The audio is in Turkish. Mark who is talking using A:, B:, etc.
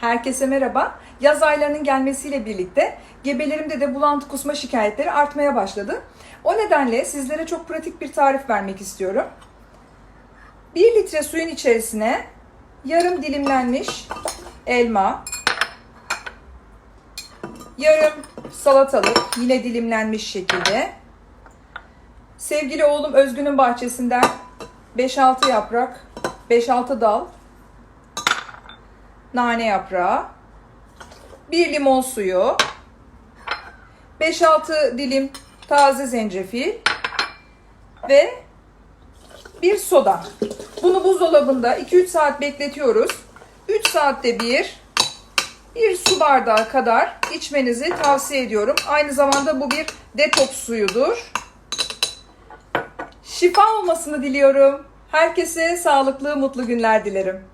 A: Herkese merhaba. Yaz aylarının gelmesiyle birlikte gebelerimde de bulantı kusma şikayetleri artmaya başladı. O nedenle sizlere çok pratik bir tarif vermek istiyorum. 1 litre suyun içerisine yarım dilimlenmiş elma, yarım salatalık yine dilimlenmiş şekilde, sevgili oğlum Özgün'ün bahçesinden 5-6 yaprak, 5-6 dal, nane yaprağı, 1 limon suyu, 5-6 dilim taze zencefil ve bir soda. Bunu buzdolabında 2-3 saat bekletiyoruz. 3 saatte bir bir su bardağı kadar içmenizi tavsiye ediyorum. Aynı zamanda bu bir detoks suyudur. Şifa olmasını diliyorum. Herkese sağlıklı, mutlu günler dilerim.